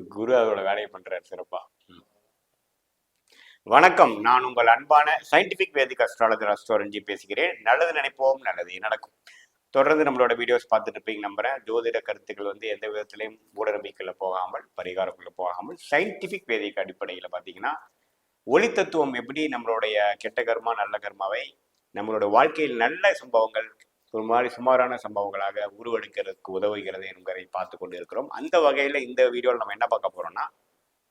குரு அதோட வேலையை பண்றாரு சிறப்பா. வணக்கம். நான் உங்கள் அன்பான சயின்டிபிக் வேதிக் அஸ்ட்ராலஜர் அஸ்ட்ராலஜி பேசுகிறேன். நல்லது நினைப்போம் நல்லது நடக்கும். தொடர்ந்து நம்மளோட வீடியோஸ் பார்த்துட்டு இருப்பீங்க நம்புறேன். ஜோதிட கருத்துக்கள் வந்து எந்த விதத்திலையும் மூட போகாமல் பரிகாரக்குள்ள போகாமல் சயின்டிபிக் வேதிக் அடிப்படையில் பார்த்தீங்கன்னா ஒளி தத்துவம் எப்படி நம்மளுடைய கெட்ட கர்மா நல்ல கர்மாவை நம்மளோட வாழ்க்கையில் நல்ல சம்பவங்கள் ஒரு மாதிரி சுமாரான சம்பவங்களாக உருவெடுக்கிறதுக்கு உதவுகிறது என்கிறதை பார்த்து கொண்டு இருக்கிறோம் அந்த வகையில் இந்த வீடியோவில் நம்ம என்ன பார்க்க போகிறோம்னா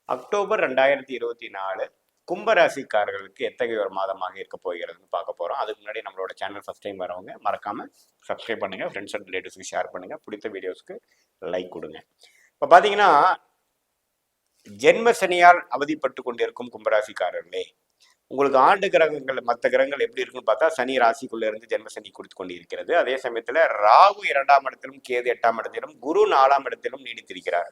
அக்டோபர் ரெண்டாயிரத்தி இருபத்தி நாலு கும்பராசிக்காரர்களுக்கு எத்தகைய ஒரு மாதமாக இருக்க போகிறதுன்னு பார்க்க போகிறோம் அதுக்கு முன்னாடி நம்மளோட சேனல் ஃபஸ்ட் டைம் வரவங்க மறக்காமல் சப்ஸ்கிரைப் பண்ணுங்கள் ஃப்ரெண்ட்ஸ் அண்ட் ரிலேட்டிவ்ஸ்க்கு ஷேர் பண்ணுங்கள் பிடித்த வீடியோஸ்க்கு லைக் கொடுங்க. இப்போ பார்த்தீங்கன்னா ஜென்ம சனியால் அவதிப்பட்டு கொண்டிருக்கும் கும்பராசிக்காரர்களே உங்களுக்கு ஆண்டு கிரகங்கள் மற்ற கிரகங்கள் எப்படி இருக்குன்னு பார்த்தா சனி ராசிக்குள்ள இருந்து ஜென்ம சனி கொடுத்து கொண்டு இருக்கிறது அதே சமயத்துல ராகு இரண்டாம் இடத்திலும் கேது எட்டாம் இடத்திலும் குரு நாலாம் இடத்திலும் நீடித்திருக்கிறார்.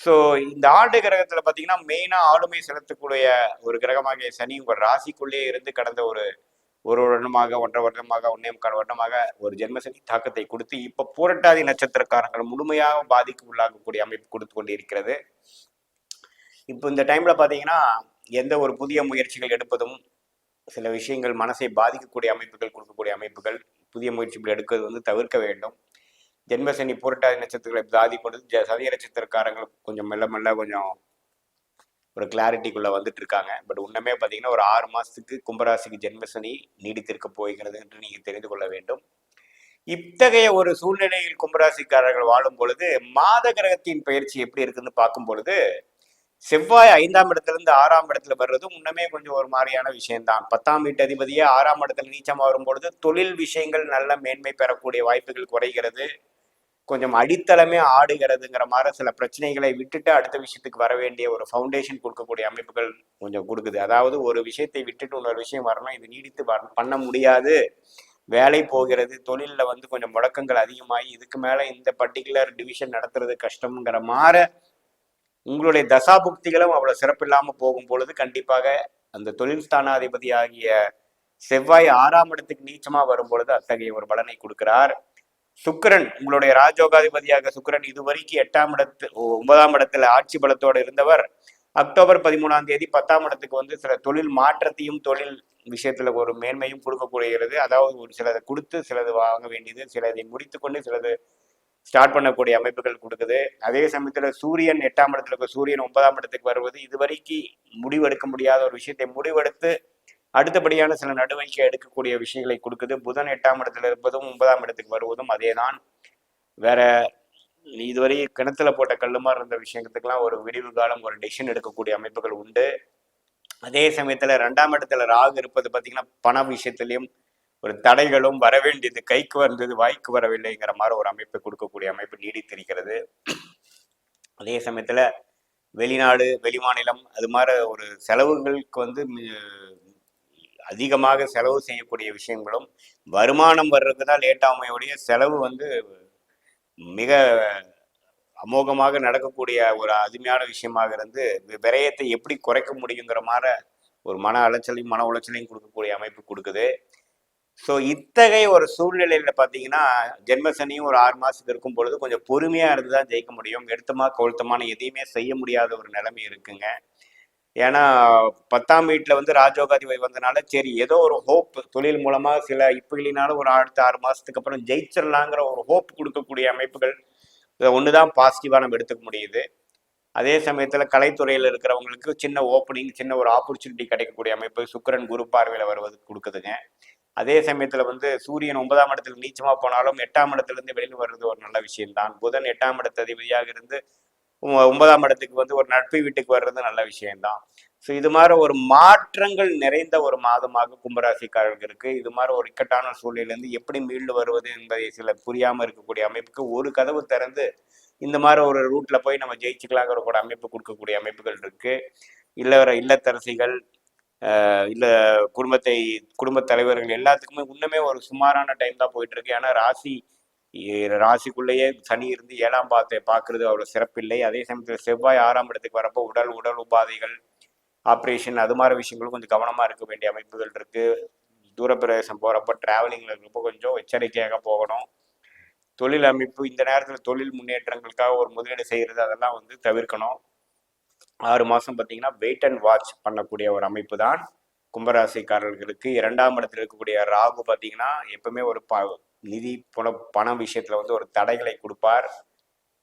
ஸோ இந்த ஆண்டு கிரகத்துல பாத்தீங்கன்னா மெயினா ஆளுமை செலுத்தக்கூடிய ஒரு கிரகமாக சனி உங்கள் ராசிக்குள்ளே இருந்து கடந்த ஒரு ஒரு வருடமாக ஒன்றரை வருடமாக ஒன்னே முக்கால் வருடமாக ஒரு ஜென்மசனி தாக்கத்தை கொடுத்து இப்ப பூரட்டாதி நட்சத்திரக்காரங்கள் முழுமையாக பாதிக்கு உள்ளாகக்கூடிய அமைப்பு கொடுத்து கொண்டு இருக்கிறது இப்போ இந்த டைம்ல பாத்தீங்கன்னா எந்த ஒரு புதிய முயற்சிகள் எடுப்பதும் சில விஷயங்கள் மனசை பாதிக்கக்கூடிய அமைப்புகள் கொடுக்கக்கூடிய அமைப்புகள் புதிய முயற்சிகள் எடுக்கிறது வந்து தவிர்க்க வேண்டும். ஜென்மசனி பூரட்டாதி நட்சத்திரங்களை பாதிப்பது ஜ- சதய நட்சத்திரக்காரங்கள் கொஞ்சம் மெல்ல மெல்ல கொஞ்சம் ஒரு கிளாரிட்டிக்குள்ள வந்துட்டு இருக்காங்க. பட் உண்மையே பார்த்தீங்கன்னா ஒரு ஆறு மாசத்துக்கு கும்பராசிக்கு ஜென்மசனி நீடித்திருக்க போகிறது என்று நீங்க தெரிந்து கொள்ள வேண்டும். இத்தகைய ஒரு சூழ்நிலையில் கும்பராசிக்காரர்கள் வாழும் பொழுது மாத கிரகத்தின் பயிற்சி எப்படி இருக்குன்னு பார்க்கும் பொழுது செவ்வாய் ஐந்தாம் இடத்துல இருந்து ஆறாம் இடத்துல வர்றதும் முன்னமே கொஞ்சம் ஒரு மாதிரியான விஷயம்தான். பத்தாம் வீட்டு அதிபதியே ஆறாம் இடத்துல நீச்சமாக வரும்பொழுது தொழில் விஷயங்கள் நல்ல மேன்மை பெறக்கூடிய வாய்ப்புகள் குறைகிறது. கொஞ்சம் அடித்தளமே ஆடுகிறதுங்கிற மாதிரி சில பிரச்சனைகளை விட்டுட்டு அடுத்த விஷயத்துக்கு வர வேண்டிய ஒரு ஃபவுண்டேஷன் கொடுக்கக்கூடிய அமைப்புகள் கொஞ்சம் கொடுக்குது. அதாவது ஒரு விஷயத்தை விட்டுட்டு இன்னொரு விஷயம் வரணும் இது நீடித்து வர- பண்ண முடியாது. வேலை போகிறது தொழிலில் வந்து கொஞ்சம் முடக்கங்கள் அதிகமாகி இதுக்கு மேலே இந்த பர்டிகுலர் டிவிஷன் நடத்துறது கஷ்டம்ங்கிற மாதிரி உங்களுடைய தசாபுக்திகளும் அவ்வளவு சிறப்பில்லாம போகும் பொழுது கண்டிப்பாக அந்த தொழில் ஸ்தானாதிபதி ஆகிய செவ்வாய் ஆறாம் இடத்துக்கு நீச்சமா வரும் பொழுது அத்தகைய ஒரு பலனை கொடுக்கிறார். சுக்கிரன் உங்களுடைய ராஜோகாதிபதியாக சுக்கிரன் இதுவரைக்கும் எட்டாம் இடத்து ஒன்பதாம் இடத்துல ஆட்சி பலத்தோடு இருந்தவர். அக்டோபர் பதிமூணாம் தேதி பத்தாம் இடத்துக்கு வந்து சில தொழில் மாற்றத்தையும் தொழில் விஷயத்துல ஒரு மேன்மையும் கொடுக்கக்கூடியது. அதாவது ஒரு சிலதை கொடுத்து சிலது வாங்க வேண்டியது சிலதை முடித்து கொண்டு சிலது ஸ்டார்ட் பண்ணக்கூடிய அமைப்புகள் கொடுக்குது. அதே சமயத்தில் சூரியன் எட்டாம் இடத்துல இருக்க. சூரியன் ஒன்பதாம் இடத்துக்கு வருவது இதுவரைக்கும் முடிவெடுக்க முடியாத ஒரு விஷயத்தை முடிவெடுத்து அடுத்தபடியான சில நடவடிக்கை எடுக்கக்கூடிய விஷயங்களை கொடுக்குது. புதன் எட்டாம் இடத்துல இருப்பதும் ஒன்பதாம் இடத்துக்கு வருவதும் அதேதான். வேற இதுவரை கிணத்துல போட்ட கல்லுமா இருந்த விஷயத்துக்கெல்லாம் ஒரு விடிவு காலம் ஒரு டெசிஷன் எடுக்கக்கூடிய அமைப்புகள் உண்டு. அதே சமயத்துல ரெண்டாம் இடத்துல ராகு இருப்பது பாத்தீங்கன்னா பண விஷயத்திலையும் ஒரு தடைகளும் வர வேண்டியது கைக்கு வந்தது வாய்க்கு வரவில்லைங்கிற மாதிரி ஒரு அமைப்பை கொடுக்கக்கூடிய அமைப்பு நீடித்திருக்கிறது. அதே சமயத்தில் வெளிநாடு வெளிமாநிலம் அது மாதிரி ஒரு செலவுகளுக்கு வந்து அதிகமாக செலவு செய்யக்கூடிய விஷயங்களும் வருமானம் வர்றதுக்கு தான் லேட்டாமையுடைய செலவு வந்து மிக அமோகமாக நடக்கக்கூடிய ஒரு அருமையான விஷயமாக இருந்து விரயத்தை எப்படி குறைக்க முடியுங்கிற மாதிரி ஒரு மன அலைச்சலையும் மன உளைச்சலையும் கொடுக்கக்கூடிய அமைப்பு கொடுக்குது. ஸோ இத்தகைய ஒரு சூழ்நிலையில் பார்த்தீங்கன்னா ஜென்மசனியும் ஒரு ஆறு மாதத்துக்கு இருக்கும் பொழுது கொஞ்சம் பொறுமையாக இருந்து தான் ஜெயிக்க முடியும். எடுத்தமா கொழுத்தமான எதையுமே செய்ய முடியாத ஒரு நிலைமை இருக்குங்க. ஏன்னா பத்தாம் வீட்டில் வந்து ராஜோகாதிபதி வந்தனால சரி ஏதோ ஒரு ஹோப் தொழில் மூலமாக சில இப்போ இல்லைனாலும் ஒரு அடுத்த ஆறு மாதத்துக்கு அப்புறம் ஜெயிச்சிடலாங்கிற ஒரு ஹோப் கொடுக்கக்கூடிய அமைப்புகள் இதை ஒன்று தான் பாசிட்டிவாக நம்ம எடுத்துக்க முடியுது. அதே சமயத்தில் கலைத்துறையில் இருக்கிறவங்களுக்கு சின்ன ஓப்பனிங் சின்ன ஒரு ஆப்பர்ச்சுனிட்டி கிடைக்கக்கூடிய அமைப்பு சுக்கிரன் குரு பார்வையில் வருவது கொடுக்குதுங்க. அதே சமயத்தில் வந்து சூரியன் ஒன்பதாம் இடத்துல நீச்சமாக போனாலும் எட்டாம் இடத்துலேருந்து வெளியில் வர்றது ஒரு நல்ல விஷயம்தான். புதன் எட்டாம் இடத்து அதிபதியாக இருந்து ஒன்பதாம் இடத்துக்கு வந்து ஒரு நட்பு வீட்டுக்கு வர்றது நல்ல விஷயம்தான். ஸோ இது மாதிரி ஒரு மாற்றங்கள் நிறைந்த ஒரு மாதமாக கும்பராசிக்காரர்களுக்கு இது மாதிரி ஒரு இக்கட்டான சூழ்நிலையிலேருந்து எப்படி மீண்டு வருவது என்பதை சில புரியாமல் இருக்கக்கூடிய அமைப்புக்கு ஒரு கதவு திறந்து இந்த மாதிரி ஒரு ரூட்ல போய் நம்ம ஜெயிச்சுக்கலாங்கிற கூட அமைப்பு கொடுக்கக்கூடிய அமைப்புகள் இருக்கு. இல்ல இல்லத்தரசிகள் இல்லை குடும்பத்தை குடும்ப தலைவர்கள் எல்லாத்துக்குமே இன்னுமே ஒரு சுமாரான டைம் தான் போயிட்டு இருக்கு ஏன்னா ராசி ராசிக்குள்ளேயே சனி இருந்து ஏழாம் பாதத்தை பார்க்கறது அவ்வளோ சிறப்பில்லை. அதே சமயத்தில் செவ்வாய் ஆறாம் இடத்துக்கு வரப்போ உடல் உடல் உபாதைகள் ஆப்ரேஷன் அது மாதிரி விஷயங்களும் கொஞ்சம் கவனமாக இருக்க வேண்டிய அமைப்புகள் இருக்கு. தூர பிரதேசம் போறப்ப டிராவலிங்ல கொஞ்சம் எச்சரிக்கையாக போகணும். தொழில் அமைப்பு இந்த நேரத்தில் தொழில் முன்னேற்றங்களுக்காக ஒரு முதலீடு செய்கிறது அதெல்லாம் வந்து தவிர்க்கணும். ஆறு மாதம் பார்த்தீங்கன்னா வெயிட் அண்ட் வாட்ச் பண்ணக்கூடிய ஒரு அமைப்பு தான் கும்பராசிக்காரர்களுக்கு. இரண்டாம் இடத்தில் இருக்கக்கூடிய ராகு பார்த்தீங்கன்னா எப்பவுமே ஒரு ப நிதி போல பண விஷயத்தில் வந்து ஒரு தடைகளை கொடுப்பார்.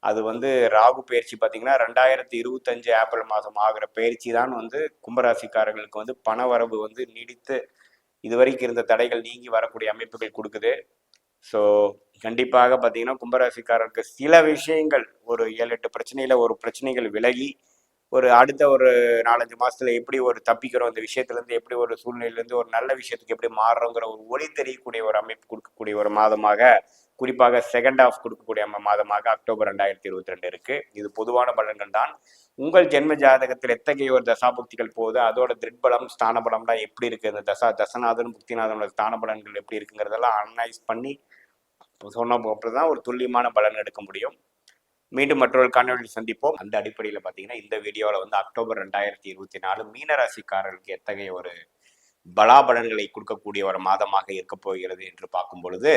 அது வந்து ராகு பயிற்சி பார்த்தீங்கன்னா ரெண்டாயிரத்தி இருபத்தஞ்சு ஏப்ரல் மாதம் ஆகிற பயிற்சி தான் வந்து கும்பராசிக்காரர்களுக்கு வந்து பண வரவு வந்து நீடித்து இதுவரைக்கும் இருந்த தடைகள் நீங்கி வரக்கூடிய அமைப்புகள் கொடுக்குது. ஸோ கண்டிப்பாக பார்த்தீங்கன்னா கும்பராசிக்காரருக்கு சில விஷயங்கள் ஒரு ஏழு எட்டு பிரச்சனையில் ஒரு பிரச்சனைகள் விலகி ஒரு அடுத்த ஒரு நாலஞ்சு மாசத்துல எப்படி ஒரு தப்பிக்கிறோம் இந்த விஷயத்துலேருந்து எப்படி ஒரு சூழ்நிலையிலேருந்து ஒரு நல்ல விஷயத்துக்கு எப்படி மாறுறோங்கிற ஒரு ஒளி தெரியக்கூடிய ஒரு அமைப்பு கொடுக்கக்கூடிய ஒரு மாதமாக குறிப்பாக செகண்ட் ஆஃப் கொடுக்கக்கூடிய மாதமாக அக்டோபர் ரெண்டாயிரத்தி இருபத்தி ரெண்டு இருக்கு. இது பொதுவான பலன்கள் தான். உங்கள் ஜென்ம ஜாதகத்தில் எத்தகைய ஒரு தசாபுக்திகள் போகுது? அதோட திருட்பலம் ஸ்தான பலம்லாம் எப்படி இருக்கு? இந்த தசா தசநாதன் புக்திநாதனோட ஸ்தான பலன்கள் எப்படி இருக்குங்கிறதெல்லாம் அனலைஸ் பண்ணி சொன்ன அப்புறம் தான் ஒரு துல்லியமான பலன் எடுக்க முடியும். மீண்டும் மற்றொரு காணொலியில் சந்திப்போம். அந்த அடிப்படையில் பார்த்தீங்கன்னா இந்த வீடியோவில் வந்து அக்டோபர் ரெண்டாயிரத்தி இருபத்தி நாலு மீனராசிக்காரர்களுக்கு எத்தகைய ஒரு பலாபலன்களை கொடுக்கக்கூடிய ஒரு மாதமாக இருக்க போகிறது என்று பார்க்கும் பொழுது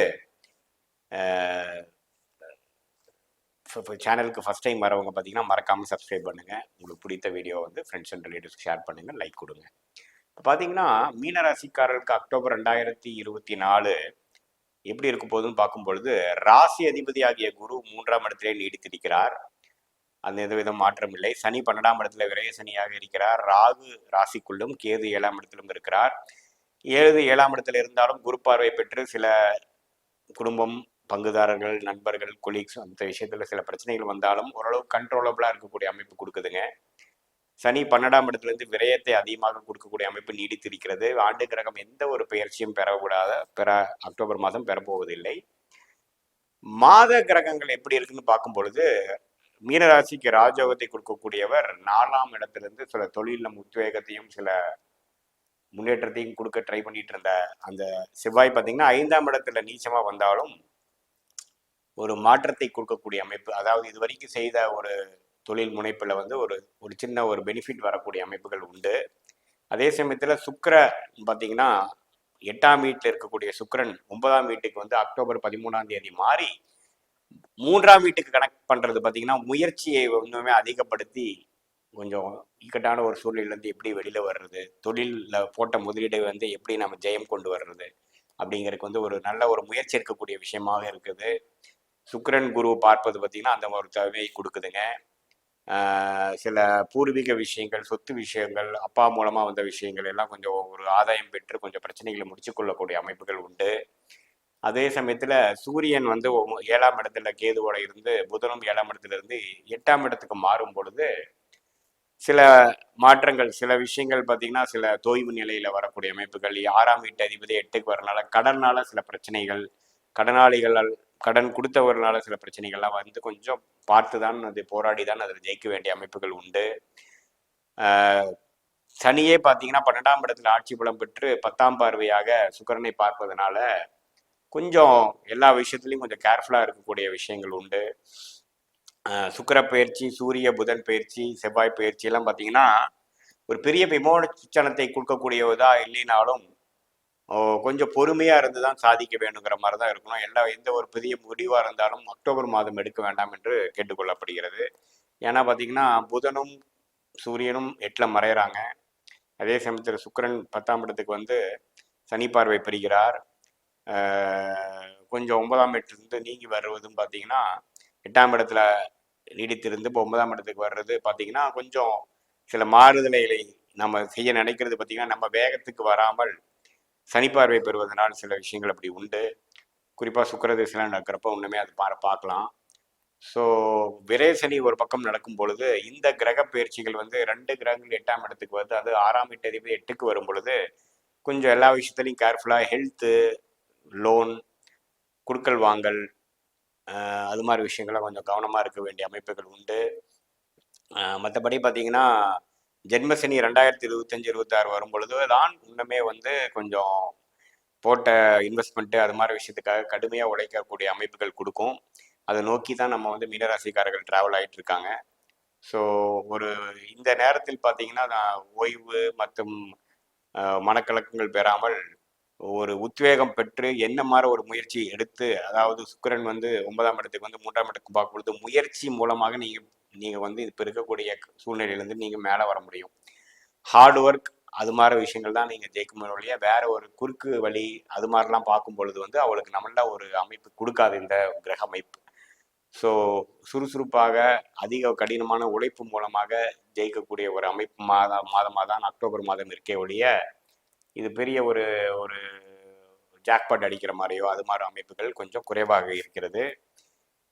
சேனலுக்கு ஃபஸ்ட் டைம் வரவங்க பார்த்தீங்கன்னா மறக்காமல் சப்ஸ்கிரைப் பண்ணுங்கள் உங்களுக்கு பிடித்த வீடியோ வந்து ஃப்ரெண்ட்ஸ் அண்ட் ரிலேட்டிவ்ஸ் ஷேர் பண்ணுங்கள் லைக் கொடுங்க. இப்போ பார்த்தீங்கன்னா மீனராசிக்காரர்களுக்கு அக்டோபர் ரெண்டாயிரத்தி இருபத்தி நாலு எப்படி இருக்க போதுன்னு பார்க்கும் பொழுது ராசி அதிபதியாகிய குரு மூன்றாம் இடத்திலே நீடித்திருக்கிறார் அந்த எந்தவிதம் மாற்றம் இல்லை. சனி பன்னெண்டாம் இடத்துல விரய சனியாக இருக்கிறார். ராகு ராசிக்குள்ளும் கேது ஏழாம் இடத்திலும் இருக்கிறார். ஏழு ஏழாம் இடத்துல இருந்தாலும் குரு பார்வை பெற்று சில குடும்பம் பங்குதாரர்கள் நண்பர்கள் கொலீக்ஸ் அந்த விஷயத்துல சில பிரச்சனைகள் வந்தாலும் ஓரளவு கண்ட்ரோலபிளா இருக்கக்கூடிய அமைப்பு கொடுக்குதுங்க. சனி பன்னெண்டாம் இடத்துலேருந்து விரயத்தை அதிகமாக கொடுக்கக்கூடிய அமைப்பு நீடித்திருக்கிறது. ஆண்டு கிரகம் எந்த ஒரு பெயர்ச்சியும் பெறக்கூடாத பெற அக்டோபர் மாதம் பெறப்போவதில்லை. மாத கிரகங்கள் எப்படி இருக்குன்னு பார்க்கும் பொழுது மீனராசிக்கு ராஜோகத்தை கொடுக்கக்கூடியவர் நாலாம் இடத்திலிருந்து சில தொழிலில் உத்வேகத்தையும் சில முன்னேற்றத்தையும் கொடுக்க ட்ரை பண்ணிட்டு இருந்த அந்த செவ்வாய் பார்த்தீங்கன்னா ஐந்தாம் இடத்துல நீச்சமா வந்தாலும் ஒரு மாற்றத்தை கொடுக்கக்கூடிய அமைப்பு. அதாவது இது வரைக்கும் செய்த ஒரு தொழில் முனைப்பில் வந்து ஒரு ஒரு சின்ன ஒரு பெனிஃபிட் வரக்கூடிய அமைப்புகள் உண்டு. அதே சமயத்தில் சுக்கர பார்த்தீங்கன்னா எட்டாம் வீட்டில் இருக்கக்கூடிய சுக்கரன் ஒன்பதாம் வீட்டுக்கு வந்து அக்டோபர் பதிமூணாம் தேதி மாறி மூன்றாம் வீட்டுக்கு கனெக்ட் பண்ணுறது பார்த்தீங்கன்னா முயற்சியை இன்னுமே அதிகப்படுத்தி கொஞ்சம் இக்கட்டான ஒரு சூழ்நிலேருந்து எப்படி வெளியில் வர்றது தொழிலில் போட்ட முதலீடை வந்து எப்படி நம்ம ஜெயம் கொண்டு வர்றது அப்படிங்கிறதுக்கு வந்து ஒரு நல்ல ஒரு முயற்சி இருக்கக்கூடிய விஷயமாக இருக்குது. சுக்கரன் குரு பார்ப்பது பார்த்தீங்கன்னா அந்த ஒரு தேவையை கொடுக்குதுங்க. சில பூர்வீக விஷயங்கள் சொத்து விஷயங்கள் அப்பா மூலமா வந்த விஷயங்கள் எல்லாம் கொஞ்சம் ஒரு ஆதாயம் பெற்று கொஞ்சம் பிரச்சனைகளை முடிச்சு கொள்ளக்கூடிய அமைப்புகள் உண்டு. அதே சமயத்துல சூரியன் வந்து ஏழாம் இடத்துல கேதுவோட இருந்து புதனும் ஏழாம் இடத்துல இருந்து எட்டாம் இடத்துக்கு மாறும் பொழுது சில மாற்றங்கள் சில விஷயங்கள் பார்த்தீங்கன்னா சில தோய்வு நிலையில வரக்கூடிய அமைப்புகள் ஆறாம் வீட்டு அதிபதி எட்டுக்கு வரனால கடனால சில பிரச்சனைகள் கடனாளிகளால் கடன் கொடுத்தவர்களால் சில பிரச்சனைகள்லாம் வந்து கொஞ்சம் பார்த்து தான் அது போராடி தான் அதில் ஜெயிக்க வேண்டிய அமைப்புகள் உண்டு. சனியே பார்த்தீங்கன்னா பன்னெண்டாம் இடத்துல ஆட்சி பலம் பெற்று பத்தாம் பார்வையாக சுக்கரனை பார்ப்பதனால கொஞ்சம் எல்லா விஷயத்துலையும் கொஞ்சம் கேர்ஃபுல்லாக இருக்கக்கூடிய விஷயங்கள் உண்டு. சுக்கர பயிற்சி சூரிய புதன் பயிற்சி செவ்வாய் பயிற்சி எல்லாம் பார்த்தீங்கன்னா ஒரு பெரிய விமோச்சனத்தை கொடுக்கக்கூடியதா இல்லைனாலும் கொஞ்சம் பொறுமையா இருந்து தான் சாதிக்க வேணுங்கிற மாதிரி தான் இருக்கணும். எல்லா எந்த ஒரு புதிய முடிவாக இருந்தாலும் அக்டோபர் மாதம் எடுக்க வேண்டாம் என்று கேட்டுக்கொள்ளப்படுகிறது. ஏன்னா பார்த்தீங்கன்னா புதனும் சூரியனும் எட்டில் மறையிறாங்க. அதே சமயத்தில் சுக்கிரன் பத்தாம் இடத்துக்கு வந்து சனி பார்வை பெறுகிறார். ஆஹ் கொஞ்சம் ஒன்பதாம் இடத்துலேருந்து நீங்கி வருவதும் பார்த்தீங்கன்னா எட்டாம் இடத்துல நீடித்திருந்து இப்போ ஒன்பதாம் இடத்துக்கு வர்றது பார்த்தீங்கன்னா கொஞ்சம் சில மாறுதலைகளை நம்ம செய்ய நினைக்கிறது பார்த்தீங்கன்னா நம்ம வேகத்துக்கு வராமல் சனி பார்வை பெறுவதனால் சில விஷயங்கள் அப்படி உண்டு. குறிப்பாக சுக்கரதேசலாம் நடக்கிறப்ப ஒன்றுமே அது பார பார்க்கலாம். ஸோ விரை சனி ஒரு பக்கம் நடக்கும் பொழுது இந்த கிரக பயிற்சிகள் வந்து ரெண்டு கிரகங்கள் எட்டாம் இடத்துக்கு வருது. அது ஆறாம் எட்டு அதிபதி எட்டுக்கு வரும் பொழுது கொஞ்சம் எல்லா விஷயத்துலையும் கேர்ஃபுல்லாக ஹெல்த்து லோன் குடுக்கல் வாங்கல் அது மாதிரி விஷயங்களை கொஞ்சம் கவனமாக இருக்க வேண்டிய அமைப்புகள் உண்டு. மற்றபடி பார்த்தீங்கன்னா ஜென்மசனி ரெண்டாயிரத்தி இருபத்தஞ்சு இருபத்தாறு வரும் பொழுது தான் இன்னுமே வந்து கொஞ்சம் போட்ட இன்வெஸ்ட்மெண்ட்டு அது மாதிரி விஷயத்துக்காக கடுமையாக உழைக்கக்கூடிய அமைப்புகள் கொடுக்கும். அதை நோக்கி தான் நம்ம வந்து மீனராசிக்காரர்கள் ட்ராவல் ஆகிட்டு இருக்காங்க. ஸோ ஒரு இந்த நேரத்தில் பார்த்தீங்கன்னா ஓய்வு மற்றும் மனக்கலக்கங்கள் பெறாமல் ஒரு உத்வேகம் பெற்று என்ன மாதிரி ஒரு முயற்சி எடுத்து அதாவது சுக்கிரன் வந்து ஒன்பதாம் இடத்துக்கு வந்து மூன்றாம் இடத்துக்கு பார்க்கும் பொழுது முயற்சி மூலமாக நீங்க நீங்கள் வந்து இப்போ இருக்கக்கூடிய சூழ்நிலையிலேருந்து நீங்கள் மேலே வர முடியும். ஹார்ட் ஒர்க் அது மாதிரி விஷயங்கள் தான் நீங்கள் ஜெயிக்கும் ஒழிய வேற ஒரு குறுக்கு வழி அது மாதிரிலாம் பார்க்கும் பொழுது வந்து அவளுக்கு நம்மள ஒரு அமைப்பு கொடுக்காது இந்த கிரக அமைப்பு. ஸோ சுறுசுறுப்பாக அதிக கடினமான உழைப்பு மூலமாக ஜெயிக்கக்கூடிய ஒரு அமைப்பு மாத மாதமாக தான் அக்டோபர் மாதம் இருக்கே ஒழிய இது பெரிய ஒரு ஒரு ஜாக்பாட் அடிக்கிற மாதிரியோ அது மாதிரி அமைப்புகள் கொஞ்சம் குறைவாக இருக்கிறது.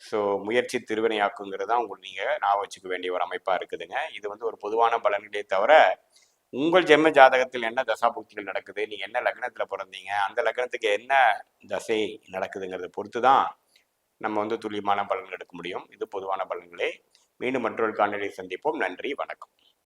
ஸோ முயற்சி திருவினையாக்குங்கிறது தான் உங்களுக்கு நீங்கள் நான் வச்சுக்க வேண்டிய ஒரு அமைப்பாக இருக்குதுங்க. இது வந்து ஒரு பொதுவான பலன்களே தவிர உங்கள் ஜென்ம ஜாதகத்தில் என்ன தசாபுக்திகள் நடக்குது? நீங்கள் என்ன லக்னத்தில் பிறந்தீங்க? அந்த லக்னத்துக்கு என்ன தசை நடக்குதுங்கிறத பொறுத்து தான் நம்ம வந்து துல்லியமான பலன்கள் எடுக்க முடியும். இது பொதுவான பலன்களே. மீண்டும் மற்றொரு காணொலியை சந்திப்போம். நன்றி. வணக்கம்.